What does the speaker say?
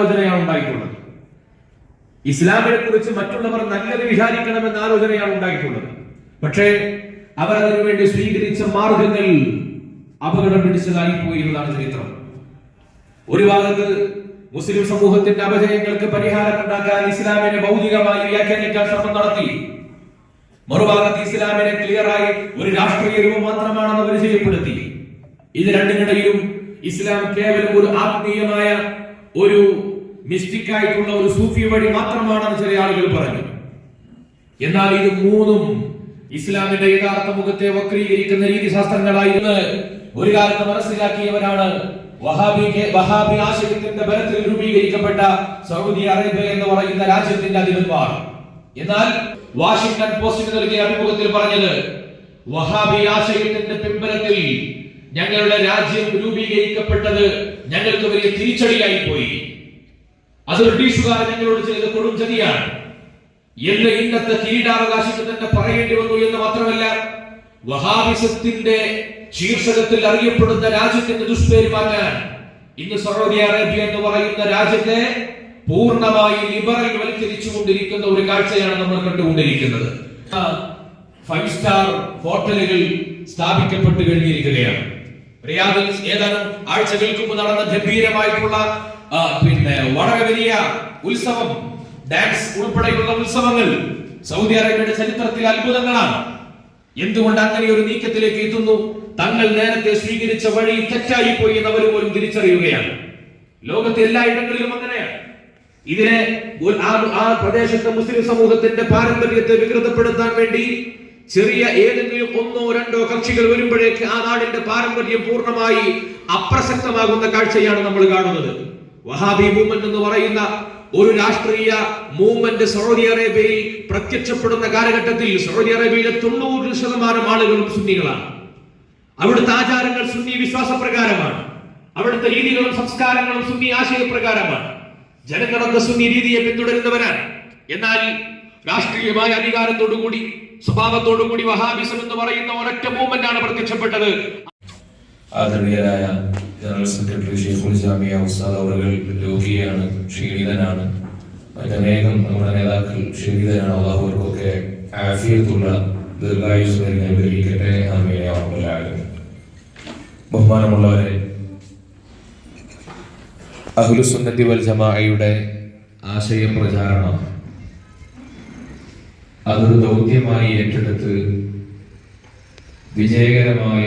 ആലോചനയാണ് ഉണ്ടായിട്ടുള്ളത്. ഇസ്ലാമിനെ കുറിച്ച് മറ്റുള്ളവർ നല്ലത് വിചാരിക്കണമെന്ന ആലോചനയാണ് ഉണ്ടായിട്ടുള്ളത്. പക്ഷേ അവർ അതിനുവേണ്ടി സ്വീകരിച്ച മാർഗങ്ങൾ അപകടം പിടിച്ചതായി പോയി എന്നതാണ് ചരിത്രം. ഒരു ഭാഗത്ത് മുസ്ലിം സമൂഹത്തിന്റെ അപജയങ്ങൾക്ക് പരിഹാരം ഉണ്ടാക്കാൻ ഇസ്ലാമിനെ ഭൗതികമായി വ്യാഖ്യാനിക്കാൻ ശ്രമം നടത്തി. മറുഭാഗത്ത് ഇസ്ലാമിനെ ക്ലിയറായി ഒരു രാഷ്ട്രീയ രൂപം മാത്രമാണെന്ന് പരിചയപ്പെടുത്തി. ഇത് രണ്ടിനിടയിലും ഇസ്ലാം കേവലം ഒരു ആത്മീയമായ ഒരു മിസ്റ്റിക് ആയിട്ടുള്ള ഒരു സൂഫി വഴി മാത്രമാണെന്ന് ചില ആളുകൾ പറഞ്ഞു. എന്നാൽ ഇത് മൂന്നും ഇസ്ലാമിന്റെ യഥാർത്ഥ മുഖത്തെ വക്രീകരിക്കുന്ന രീതിശാസ്ത്രങ്ങളായിരുന്നു ഒരു കാലത്ത് മനസ്സിലാക്കിയവരാണ്. വഹാബി വഹാബി ആശയത്തിന്റെ ബലത്തിൽ രൂപീകരിക്കപ്പെട്ട സൗദി അറേബ്യ എന്ന് പറയുന്ന രാജ്യത്തിന്റെ അധിപന്മാർ. എന്നാൽ വാഷിംഗ്ടൺ പോസ്റ്റിന് നൽകിയ അഭിമുഖത്തിൽ പറഞ്ഞത് വഹാബി ആശയത്തിന്റെ പിൻബലത്തിൽ ഞങ്ങളുടെ രാജ്യം രൂപീകരിക്കപ്പെട്ടത് ഞങ്ങൾക്ക് വലിയ തിരിച്ചടിയായി പോയി. അത് ബ്രിട്ടീഷുകാർ ഞങ്ങളോട് ചെയ്ത കൊടും ചതിയാണ്. എന്ന് ഇന്നത്തെ കിരീടാവകാശിക്ക് തന്നെ പറയേണ്ടി വന്നു എന്ന് മാത്രമല്ല വഹാബിസത്തിന്റെ ശീർഷകത്തിൽ അറിയപ്പെടുന്ന രാജ്യത്തിന്റെ ദുഷ്പേര് മാറ്റാൻ ഇന്ന് സൗദി അറേബ്യ എന്ന് പറയുന്ന രാജ്യത്തെ പൂർണമായി ലിബറൽ വൽക്കരിച്ചുകൊണ്ടിരിക്കുന്ന ഒരു കാഴ്ചയാണ് നമ്മൾ കണ്ടുകൊണ്ടിരിക്കുന്നത്. ഫൈവ് സ്റ്റാർ ഹോട്ടലുകൾ സ്ഥാപിക്കപ്പെട്ട് കഴിഞ്ഞിരിക്കുകയാണ്. റിയാദിൽ ഏതാനും ആഴ്ചകൾക്ക് മുമ്പ് നടന്ന ഗംഭീരമായിട്ടുള്ള പിന്നെ വളരെ വലിയ ഉത്സവം ഡാൻസ് ഉൾപ്പെടെയുള്ള ഉത്സവങ്ങൾ സൗദി അറേബ്യയുടെ ചരിത്രത്തിൽ അത്ഭുതങ്ങളാണ്. എന്തുകൊണ്ട് അങ്ങനെ ഒരു നീക്കത്തിലേക്ക് എത്തുന്നു? തങ്ങൾ നേരത്തെ സ്വീകരിച്ച വഴി തെറ്റായി പോയി എന്ന് അവർ പോലും തിരിച്ചറിയുകയാണ്. ലോകത്തെ എല്ലാ ഇടങ്ങളിലും അങ്ങനെയാണ്. ഇതിനെ ആ പ്രദേശത്തെ മുസ്ലിം സമൂഹത്തിന്റെ പാരമ്പര്യത്തെ വികൃതപ്പെടുത്താൻ വേണ്ടി ചെറിയ ഏതെങ്കിലും ഒന്നോ രണ്ടോ കക്ഷികൾ വരുമ്പോഴേക്ക് ആ നാടിന്റെ പാരമ്പര്യം പൂർണമായി അപ്രസക്തമാകുന്ന കാഴ്ചയാണ് നമ്മൾ കാണുന്നത്. വഹാബി മൂവ്മെന്റ് എന്ന് പറയുന്ന ഒരു രാഷ്ട്രീയ മൂവ്മെന്റ് സൗദി അറേബ്യയിൽ പ്രത്യക്ഷപ്പെടുന്ന കാലഘട്ടത്തിൽ സൗദി അറേബ്യയിലെ തൊണ്ണൂറ് ശതമാനം ആളുകളും സുന്നികളാണ്. അവിടുത്തെ ആചാരങ്ങൾ സുന്നി വിശ്വാസപ്രകാരമാണ്. അവിടുത്തെ രീതികളും സംസ്കാരങ്ങളും സുന്നി ആശയപ്രകാരമാണ്. ജനങ്ങളൊക്കെ സുന്നി രീതിയെ പിന്തുടരുന്നവരാണ്. എന്നാൽ രാഷ്ട്രീയമായ അധികാരത്തോടുകൂടി സ്വഭാവത്തോടുകൂടി വഹാബിസം എന്ന് പറയുന്ന ഒരൊറ്റ മൂവ്മെന്റ് ആണ് പ്രത്യക്ഷപ്പെട്ടത്. ആദരണീയരായ ജനറൽ സെക്രട്ടറി ഷെയ്ഖുൽ ജാമിയ ഉസ്താദ് അവറുകൾ രോഗിയാണ് ക്ഷീണിതനാണ്. മറ്റനേകം നമ്മുടെ നേതാക്കൾ ക്ഷീണിതനാണ് അള്ളാഹുവർക്കൊക്കെ ആഫിയത്തുള്ള ദീർഘായുസ് അനുഗ്രഹിക്കട്ടെ. ആമീനാവുന്നതാണ് ബഹുമാനമുള്ളവരെ അഹുലുസുന്നതി വൽ ജമാഅയുടെ ആശയ പ്രചാരണം അതൊരു ദൗത്യമായി ഏറ്റെടുത്ത് വിജയകരമായ